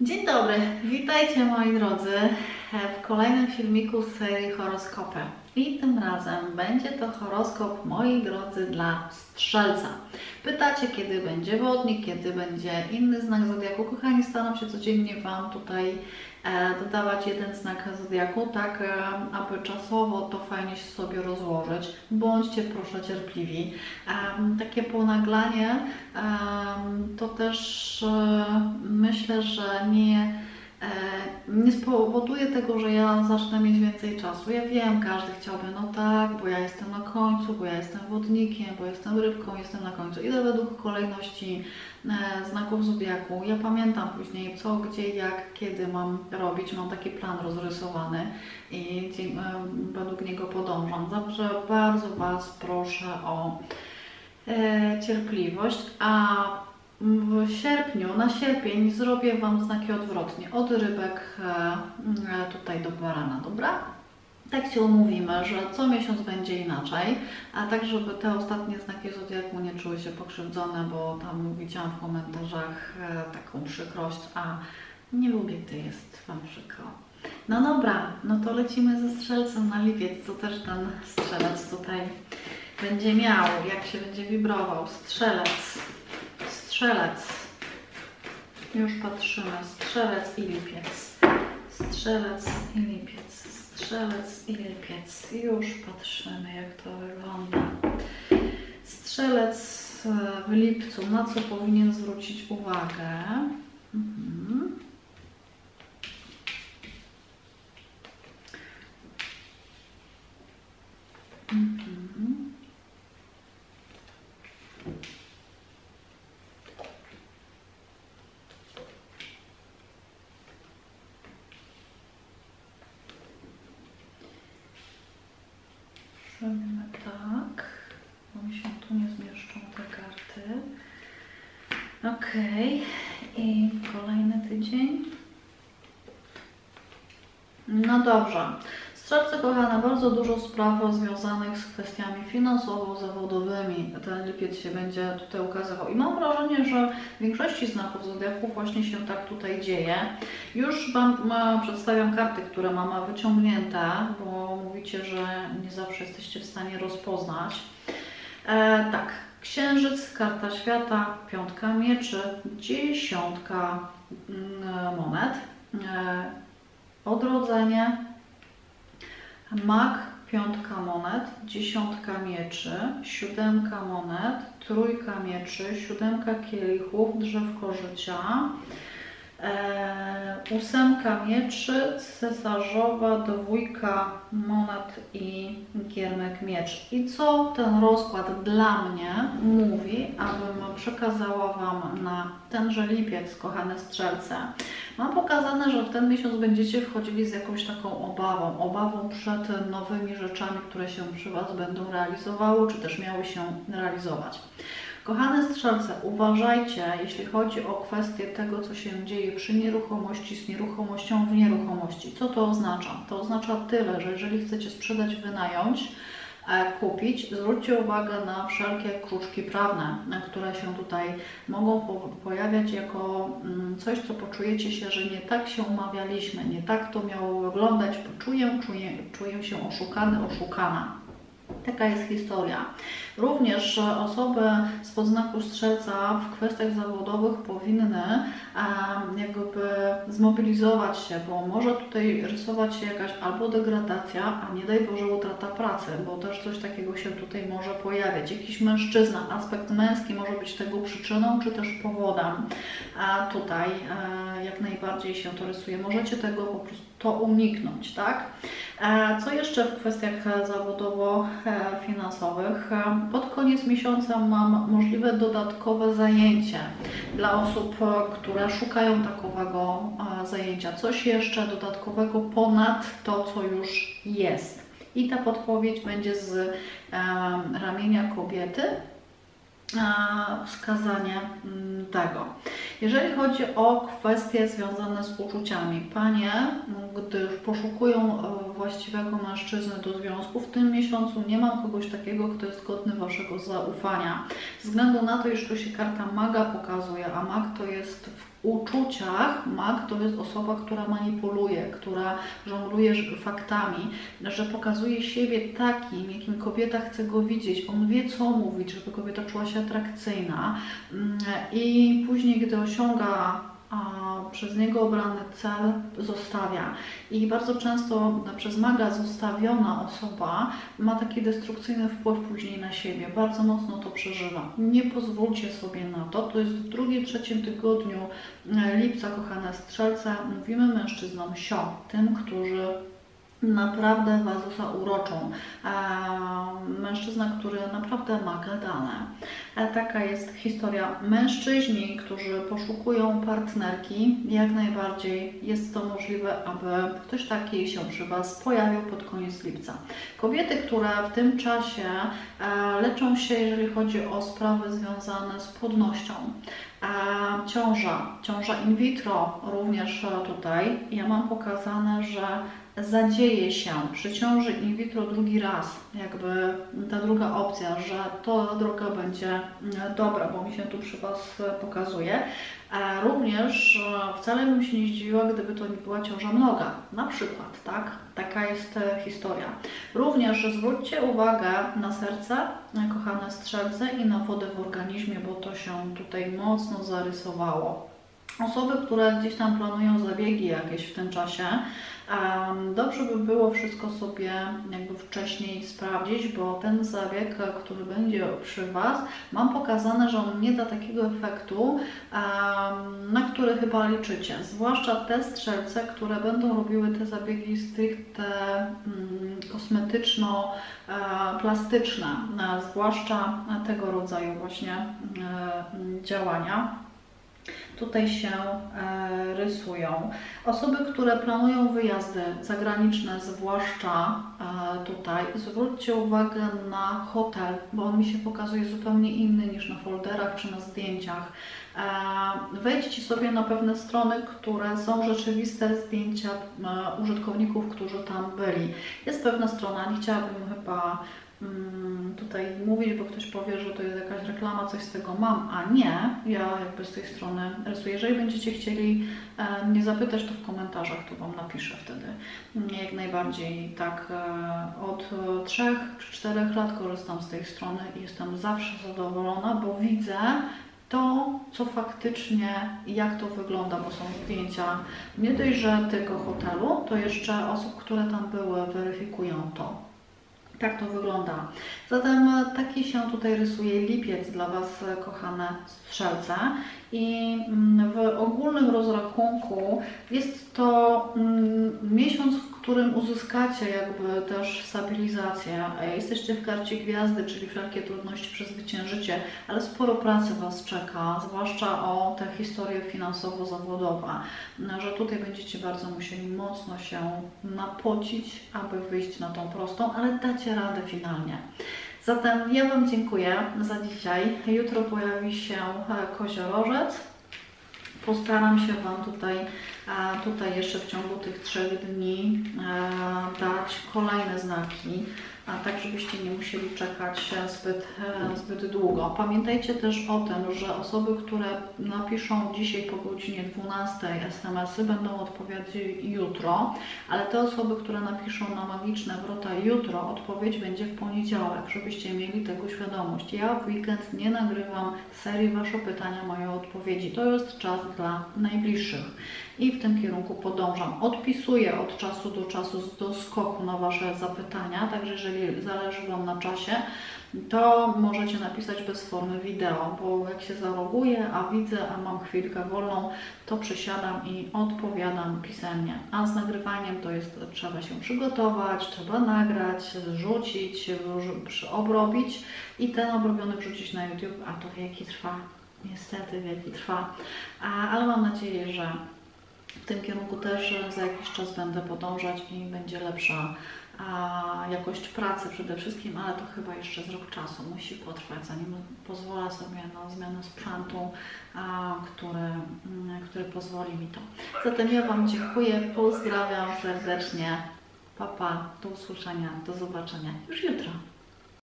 Dzień dobry, witajcie moi drodzy w kolejnym filmiku z serii horoskopy. I tym razem będzie to horoskop, moi drodzy, dla strzelca. Pytacie, kiedy będzie wodnik, kiedy będzie inny znak zodiaku. Kochani, staram się codziennie Wam tutaj e, dodawać jeden znak zodiaku, tak e, aby czasowo to fajnie się sobie rozłożyć. Bądźcie proszę cierpliwi. E, takie ponaglanie to też myślę, że nie nie spowoduje tego, że ja zacznę mieć więcej czasu. Ja wiem, każdy chciałby, no tak, bo ja jestem na końcu, bo ja jestem wodnikiem, bo jestem rybką, jestem na końcu. Idę według kolejności e, znaków zodiaku. Ja pamiętam później co, gdzie, jak, kiedy mam robić. Mam taki plan rozrysowany i e, według niego podążam. Także bardzo Was proszę o cierpliwość. A w sierpniu, na sierpień zrobię Wam znaki odwrotnie, od rybek e, tutaj do barana, dobra? Tak się umówimy, że co miesiąc będzie inaczej, a tak, żeby te ostatnie znaki Zodiaku nie czuły się pokrzywdzone, bo tam widziałam w komentarzach e, taką przykrość, a nie lubię, gdy jest Wam przykro. No dobra, no to lecimy ze strzelcem na lipiec, co też ten strzelec tutaj będzie miał, jak się będzie wibrował. Strzelec strzelec. Już patrzymy. Strzelec i lipiec. Strzelec i lipiec. Strzelec i lipiec. Już patrzymy, jak to wygląda. Strzelec w lipcu. Na co powinien zwrócić uwagę? Mhm. Zrobimy tak, bo mi się tu nie zmieszczą te karty. Ok, i kolejny tydzień. No dobrze. Strzelce kochane, bardzo dużo spraw związanych z kwestiami finansowo-zawodowymi. Ten lipiec się będzie tutaj ukazywał. I mam wrażenie, że w większości znaków zodiaku właśnie się tak tutaj dzieje. Już Wam przedstawiam karty, które mam wyciągnięte, bo mówicie, że nie zawsze jesteście w stanie rozpoznać. E, tak, Księżyc, karta świata, piątka mieczy, dziesiątka mm, monet, e, odrodzenie, Mak, piątka monet, dziesiątka mieczy, siódemka monet, trójka mieczy, siódemka kielichów, drzewko życia, e, ósemka mieczy, cesarzowa, dwójka monet i giermek miecz. I co ten rozkład dla mnie mówi, abym przekazała Wam na tenże lipiec, kochane strzelce? Mam pokazane, że w ten miesiąc będziecie wchodzili z jakąś taką obawą, obawą przed nowymi rzeczami, które się przy Was będą realizowały, czy też miały się realizować. Kochane strzelce, uważajcie, jeśli chodzi o kwestię tego, co się dzieje przy nieruchomości z nieruchomością w nieruchomości. Co to oznacza? To oznacza tyle, że jeżeli chcecie sprzedać, wynająć, E, kupić. Zwróćcie uwagę na wszelkie kruczki prawne, które się tutaj mogą pojawiać jako mm, coś, co poczujecie się, że nie tak się umawialiśmy, nie tak to miało wyglądać, poczuję, czuję, czuję się oszukany, oszukana. Taka jest historia. Również osoby z podznaku strzelca w kwestiach zawodowych powinny jakby zmobilizować się, bo może tutaj rysować się jakaś albo degradacja, a nie daj Boże utrata pracy, bo też coś takiego się tutaj może pojawiać. Jakiś mężczyzna, aspekt męski może być tego przyczyną, czy też powodem. A tutaj e, jak najbardziej się to rysuje. Możecie tego po prostu to uniknąć, tak? E, co jeszcze w kwestiach zawodowo-finansowych? E, pod koniec miesiąca mam możliwe dodatkowe zajęcie dla osób, które szukają takowego zajęcia. Coś jeszcze dodatkowego ponad to, co już jest. I ta podpowiedź będzie z ramienia kobiety, wskazanie mm, tego. Jeżeli chodzi o kwestie związane z uczuciami, panie, gdy poszukują e, właściwego mężczyzny do związku, w tym miesiącu nie mam kogoś takiego, kto jest godny waszego zaufania. Ze względu na to, iż tu się karta maga pokazuje, a mag to jest w uczuciach mag to jest osoba, która manipuluje, która żongluje faktami, że pokazuje siebie takim, jakim kobieta chce go widzieć. On wie, co mówić, żeby kobieta czuła się atrakcyjna mm, i później, gdy osiąga przez niego obrany cel zostawia. I bardzo często przez maga zostawiona osoba ma taki destrukcyjny wpływ później na siebie, bardzo mocno to przeżywa. Nie pozwólcie sobie na to. To jest w drugim, trzecim tygodniu e, lipca, kochane strzelce, mówimy mężczyznom sio, tym, którzy naprawdę Was zauroczą. E, mężczyzna, który naprawdę ma gadane. E, taka jest historia. Mężczyźni, którzy poszukują partnerki, jak najbardziej jest to możliwe, aby ktoś taki się przy Was pojawił pod koniec lipca. Kobiety, które w tym czasie e, leczą się, jeżeli chodzi o sprawy związane z płodnością, ciąża, ciąża in vitro również tutaj. Ja mam pokazane, że zadzieje się przy ciąży in vitro drugi raz, jakby ta druga opcja, że to droga będzie mm, dobra, bo mi się tu przy Was pokazuje. A również e, wcale bym się nie zdziwiła, gdyby to nie była ciąża mnoga, na przykład, tak? Taka jest e, historia. Również zwróćcie uwagę na serce, e, kochane strzelce, i na wodę w organizmie, bo to się tutaj mocno zarysowało. Osoby, które gdzieś tam planują zabiegi jakieś w tym czasie, Dobrze by było wszystko sobie jakby wcześniej sprawdzić, bo ten zabieg, który będzie przy Was, mam pokazane, że on nie da takiego efektu, na który chyba liczycie. Zwłaszcza te strzelce, które będą robiły te zabiegi stricte mm, kosmetyczno-plastyczne, zwłaszcza tego rodzaju właśnie e, działania tutaj się e, rysują. Osoby, które planują wyjazdy zagraniczne, zwłaszcza e, tutaj, zwróćcie uwagę na hotel, bo on mi się pokazuje zupełnie inny niż na folderach czy na zdjęciach. E, wejdźcie sobie na pewne strony, które są rzeczywiste zdjęcia użytkowników, którzy tam byli. Jest pewna strona, nie chciałabym chyba Mm, tutaj mówić, bo ktoś powie, że to jest jakaś reklama, coś z tego mam, a nie, ja jakby z tej strony rysuję. Jeżeli będziecie chcieli e, mnie zapytać, to w komentarzach to Wam napiszę wtedy. Jak najbardziej tak e, od trzech czy czterech lat korzystam z tej strony i jestem zawsze zadowolona, bo widzę to, co faktycznie, jak to wygląda, bo są zdjęcia nie dość, że tego hotelu, to jeszcze osób, które tam były, weryfikują to. Tak to wygląda. Zatem e, taki się tutaj rysuje lipiec dla Was, e, kochane strzelce. I mm, w ogólnym rozrachunku jest to mm, miesiąc, w którym uzyskacie jakby też stabilizację. Jesteście w karcie gwiazdy, czyli wszelkie trudności przezwyciężycie, ale sporo pracy Was czeka, zwłaszcza o te historie finansowo-zawodowe, że tutaj będziecie bardzo musieli mocno się napocić, aby wyjść na tą prostą, ale dacie radę finalnie. Zatem ja Wam dziękuję za dzisiaj. Jutro pojawi się koziorożec. Postaram się Wam tutaj, tutaj jeszcze w ciągu tych trzech dni dać kolejne znaki tak żebyście nie musieli czekać zbyt, e, zbyt długo. Pamiętajcie też o tym, że osoby, które napiszą dzisiaj po godzinie 12 SMS-y będą odpowiadać jutro, ale te osoby, które napiszą na magiczne wrota jutro, odpowiedź będzie w poniedziałek, żebyście mieli tego świadomość. Ja w weekend nie nagrywam serii Wasze pytania, moje odpowiedzi. To jest czas dla najbliższych i w tym kierunku podążam. Odpisuję od czasu do czasu do skoku na Wasze zapytania, także jeżeli zależy Wam na czasie, to możecie napisać bez formy wideo, bo jak się zaloguję, a widzę, a mam chwilkę wolną, to przesiadam i odpowiadam pisemnie. A z nagrywaniem to jest, trzeba się przygotować, trzeba nagrać, zrzucić, obrobić i ten obrobiony wrzucić na YouTube, a to wieki trwa. Niestety wieki trwa, ale mam nadzieję, że w tym kierunku też za jakiś czas będę podążać i będzie lepsza jakość pracy przede wszystkim, ale to chyba jeszcze z rok czasu musi potrwać, zanim pozwolę sobie na zmianę sprzętu, a, który, mm, który pozwoli mi to. Zatem ja Wam dziękuję, pozdrawiam serdecznie. Papa, pa, do usłyszenia, do zobaczenia już jutro.